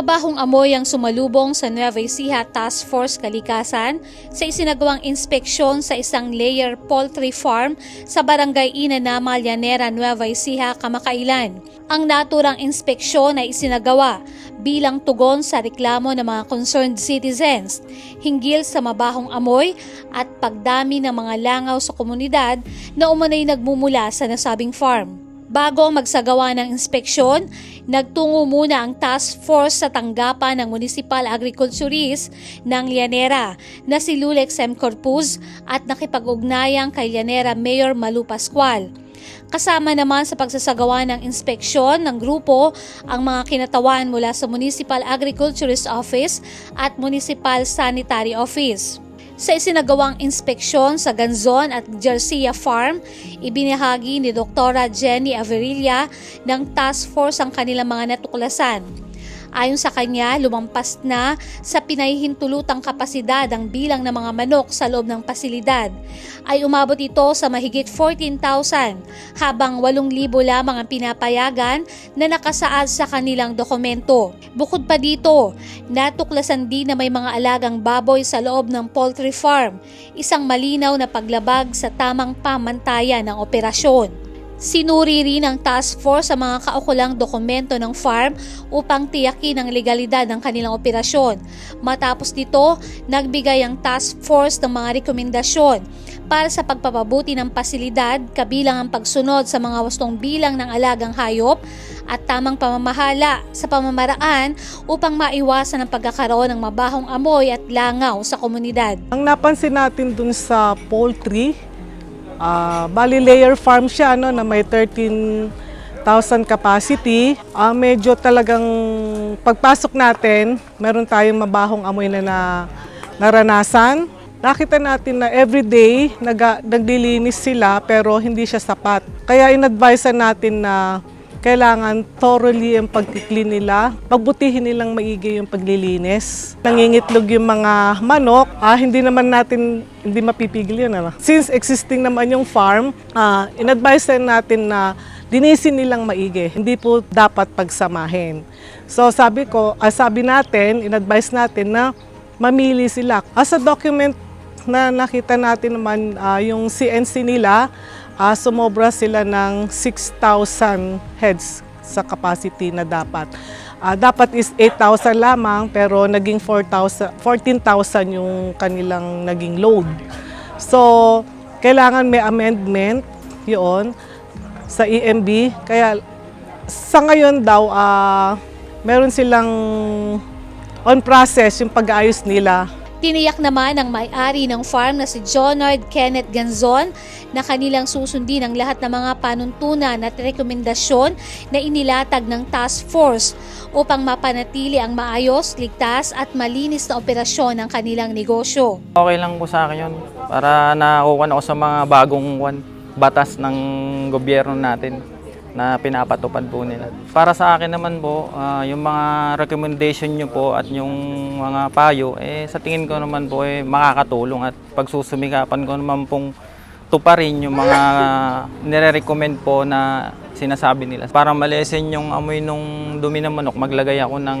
Mabahong amoy ang sumalubong sa Nueva Ecija Task Force Kalikasan sa isinagawang inspeksyon sa isang layer poultry farm sa barangay Inanama, Llanera, Nueva Ecija, kamakailan. Ang naturang inspeksyon ay isinagawa bilang tugon sa reklamo ng mga concerned citizens hinggil sa mabahong amoy at pagdami ng mga langaw sa komunidad na umanay nagmumula sa nasabing farm. Bago magsagawa ng inspeksyon, nagtungo muna ang task force sa tanggapan ng Municipal Agriculturist ng Llanera na si Lulex M. Corpuz at nakipag-ugnayang kay Llanera Mayor Malu Pascual. Kasama naman sa pagsasagawa ng inspeksyon ng grupo ang mga kinatawan mula sa Municipal Agriculturist Office at Municipal Sanitary Office. Sa isinagawang inspeksyon sa Ganzon at Garcia Farm, ibinahagi ni Dr. Jenny Averilla ng task force ang kanilang mga natuklasan. Ayon sa kanya, lumampas na sa pinahihintulutang kapasidad ang bilang ng mga manok sa loob ng pasilidad. Ay umabot ito sa mahigit 14,000 habang 8,000 lamang ang pinapayagan na nakasaad sa kanilang dokumento. Bukod pa dito, natuklasan din na may mga alagang baboy sa loob ng poultry farm, isang malinaw na paglabag sa tamang pamantayan ng operasyon. Sinuri rin ng task force sa mga kaukulang dokumento ng farm upang tiyakin ang legalidad ng kanilang operasyon. Matapos nito, nagbigay ang task force ng mga rekomendasyon para sa pagpapabuti ng pasilidad kabilang ang pagsunod sa mga wastong bilang ng alagang hayop at tamang pamamahala sa pamamaraan upang maiwasan ang pagkakaroon ng mabahong amoy at langaw sa komunidad. Ang napansin natin dun sa poultry, ah bali layer farm siya no, na may 13,000 capacity. Ah medyo talagang pagpasok natin, meron tayong mabahong amoy na, na naranasan. Nakita natin na everyday nag, naglilinis sila pero hindi siya sapat. Kaya in-advise natin na kailangan thoroughly ang pagkiklin nila. Pagbutihin nilang maigi yung paglilinis. Nangingitlog yung mga manok. Ah, hindi naman natin hindi mapipigil yun. Ano? Since existing naman yung farm, ah, in-advise natin na linisin nilang maigi. Hindi po dapat pagsamahin. So sabi ko, ah, sabi natin, in-advise natin na mamili sila. As a document na nakita natin naman ah, yung CNC nila, ah, sumobra sila ng 6,000 heads sa capacity na dapat. Ah, dapat is 8,000 lamang pero naging 4,000 14,000 yung kanilang naging load. So, kailangan may amendment yun sa EMB. Kaya sa ngayon daw, ah, meron silang on process yung pag-aayos nila Tiniyak naman ng may-ari ng farm na si Jonard Kenneth Ganzon na kanilang susundin ang lahat ng mga panuntunan at rekomendasyon na inilatag ng task force upang mapanatili ang maayos, ligtas at malinis na operasyon ng kanilang negosyo. Okay lang po sa akin yun para nakukuha ako sa mga bagong batas ng gobyerno natin na pinapatupad po nila. Para sa akin naman po, ah, yung mga recommendation nyo po at yung mga payo, eh, sa tingin ko naman po eh, makakatulong at pagsusumikapan ko naman pong tuparin yung mga nire-recommend po na sinasabi nila. Para malesen yung amoy nung dumi ng manok, maglagay ako ng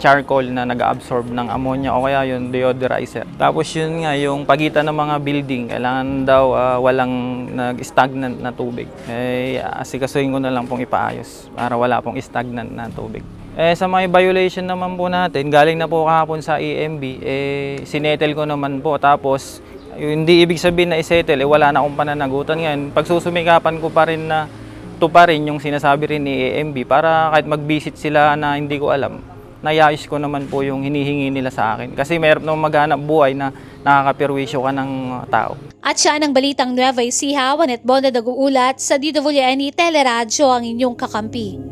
charcoal na nag-absorb ng ammonia o kaya yung deodorizer. Tapos yun nga, yung pagitan ng mga building, kailangan daw ah, walang nag-stagnant na tubig. Eh, asikasuhin ko na lang pong ipaayos para wala pong stagnant na tubig. Eh, sa mga violation naman po natin, galing na po kahapon sa EMB, eh, sinetel ko naman po. Tapos, hindi ibig sabihin na isettle, eh, wala na akong pananagutan ngayon. Pagsusumikapan ko pa rin na tuparin yung sinasabi rin ni EMB para kahit mag-visit sila na hindi ko alam, nayayos ko naman po yung hinihingi nila sa akin. Kasi mayroon namang maghanap buhay na nakakapirwisyo ka ng tao. At siya ng Balitang Nueva Ecija, Juanet Bonda nag-uulat sa DWNE Teleradyo ang inyong kakampi.